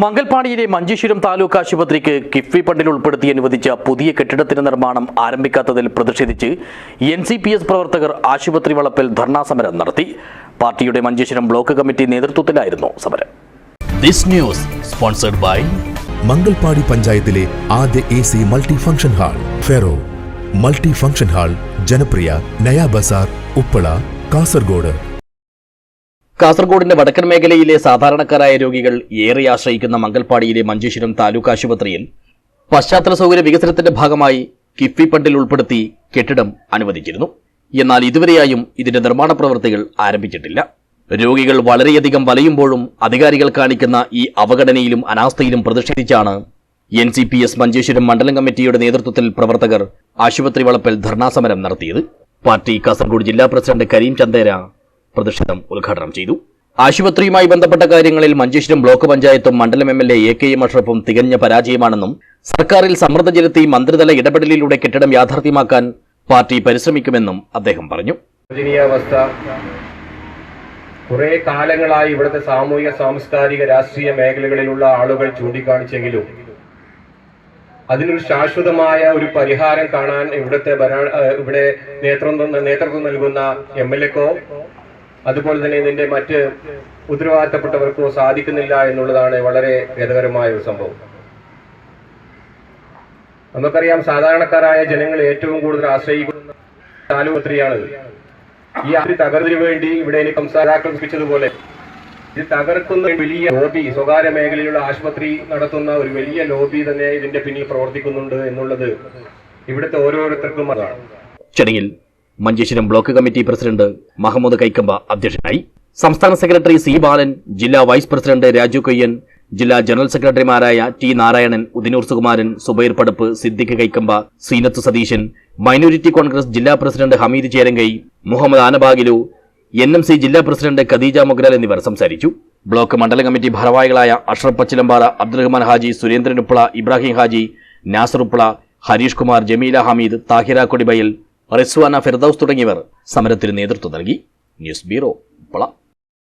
മംഗൽപാടിയിലെ മഞ്ചേശ്വരം താലൂക്ക് ആശുപത്രിക്ക് കിഫ്ബി ഫണ്ടിൽ ഉൾപ്പെടുത്തി അനുവദിച്ച പുതിയ കെട്ടിടത്തിന്റെ നിർമ്മാണം ആരംഭിക്കാത്തതിൽ പ്രതിഷേധിച്ച് എൻ സി പി എസ് പ്രവർത്തകർ ആശുപത്രി വളപ്പിൽ ധർണാ സമരം നടത്തി. പാർട്ടിയുടെ മഞ്ചേശ്വരം ബ്ലോക്ക് കമ്മിറ്റി നേതൃത്വത്തിലായിരുന്നു സമരം. This news sponsored by Mangalpady പഞ്ചായത്തിലെ ആദ്യ A C multi function hall ferro. Multi function hall ജനപ്രിയ നയാ ബസാർ ഉപ്പള കാസർഗോഡ്. കാസർഗോഡിന്റെ വടക്കൻ മേഖലയിലെ സാധാരണക്കാരായ രോഗികൾ ഏറെ ആശ്രയിക്കുന്ന മംഗൽപാടിയിലെ മഞ്ചേശ്വരം താലൂക്ക് ആശുപത്രിയിൽ പശ്ചാത്തല സൗകര്യ വികസനത്തിന്റെ ഭാഗമായി കിഫ്ബി ഫണ്ടിൽ ഉൾപ്പെടുത്തി കെട്ടിടം അനുവദിച്ചിരുന്നു. എന്നാൽ ഇതുവരെയായും ഇതിന്റെ നിർമ്മാണ പ്രവൃത്തികൾ ആരംഭിച്ചിട്ടില്ല. രോഗികൾ വളരെയധികം വലയുമ്പോഴും അധികാരികൾ കാണിക്കുന്ന ഈ അവഗണനയിലും അനാസ്ഥയിലും പ്രതിഷേധിച്ചാണ് N C P S Manjeshwaram മണ്ഡലം കമ്മിറ്റിയുടെ നേതൃത്വത്തിൽ പ്രവർത്തകർ ആശുപത്രി വളപ്പിൽ ധർണാസമരം നടത്തിയത്. പാർട്ടി കാസർഗോഡ് ജില്ലാ പ്രസിഡന്റ് കരീം ചന്ദേര പ്രതിഷേധം ഉദ്ഘാടനം ചെയ്തു. ആശുപത്രിയുമായി ബന്ധപ്പെട്ട കാര്യങ്ങളിൽ മഞ്ചേശ്വരം ബ്ലോക്ക് പഞ്ചായത്തും മണ്ഡലം M L A K M അഷ്റഫും തികഞ്ഞ പരാജയമാണെന്നും സർക്കാരിൽ സമ്മർദ്ദം ചെലുത്തി മന്ത്രിതല ഇടപെടലിലൂടെ കെട്ടിടം യാഥാർത്ഥ്യമാക്കാൻ പാർട്ടി പരിശ്രമിക്കുമെന്നും അദ്ദേഹം പറഞ്ഞു. കുറെ കാലങ്ങളായി ഇവിടുത്തെ സാമൂഹിക സാംസ്കാരിക രാഷ്ട്രീയ മേഖലകളിലുള്ള ആളുകൾ ചൂണ്ടിക്കാണിച്ചെങ്കിലും അതിനൊരു ശാശ്വതമായ ഒരു പരിഹാരം കാണാൻ ഇവിടുത്തെ ഇവിടെ നേതൃത്വം നേതൃത്വം നൽകുന്ന എം എൽ എക്കോ അതുപോലെ തന്നെ ഇതിന്റെ മറ്റ് ഉത്തരവാദിത്തപ്പെട്ടവർക്കോ സാധിക്കുന്നില്ല എന്നുള്ളതാണ് വളരെ ഖേദകരമായ ഒരു സംഭവം. നമുക്കറിയാം സാധാരണക്കാരായ ജനങ്ങൾ ഏറ്റവും കൂടുതൽ ആശ്രയിക്കുന്ന ആശുപത്രിയാണിത് ഈ ആ തകർന്നതിനു വേണ്ടി ഇവിടെ എനിക്ക് സംസാരാക്കൾ സൂചിപ്പിച്ചതുപോലെ ഇത് തകർക്കുന്ന വലിയ ലോബി സ്വകാര്യ മേഖലയിലുള്ള ആശുപത്രി നടത്തുന്ന ഒരു വലിയ ലോബി തന്നെ ഇതിന്റെ പിന്നിൽ പ്രവർത്തിക്കുന്നുണ്ട് എന്നുള്ളത് ഇവിടുത്തെ ഓരോരുത്തർക്കും അതാണ് ചടങ്ങിൽ Manjeshwaram block committee president Mahammad Kaikamba അധ്യക്ഷനായി. സംസ്ഥാന സെക്രട്ടറി സി ബാലൻ ജില്ലാ വൈസ് പ്രസിഡന്റ് രാജു കൊയ്യൻ ജില്ലാ ജനറൽ സെക്രട്ടറിമാരായ T Narayanan Udinur Sukumaran Subair Padappu Siddique Kaikamba Seenath Satheesan minority Congress ജില്ലാ president Hameed Cherangai Muhammad Anabagilu N M C ജില്ലാ president Khadeeja Mugral എന്നിവർ സംസാരിച്ചു. Block മണ്ഡല committee ഭാരവാഹികളായ അഷ്റഫ് പച്ചിലമ്പാറ അബ്ദുറഹ്മാൻ ഹാജി സുരേന്ദ്രൻ ഉപ്പള ഇബ്രാഹിം ഹാജി നാസർ ഉപ്പള ഹരീഷ് കുമാർ ജമീല ഹമീദ് താഹിര കൊടിബയൽ റിസ്വാന ഫിർദൌസ് തുടങ്ങിയവർ സമരത്തിന് നേതൃത്വം നൽകി. News bureau Uppala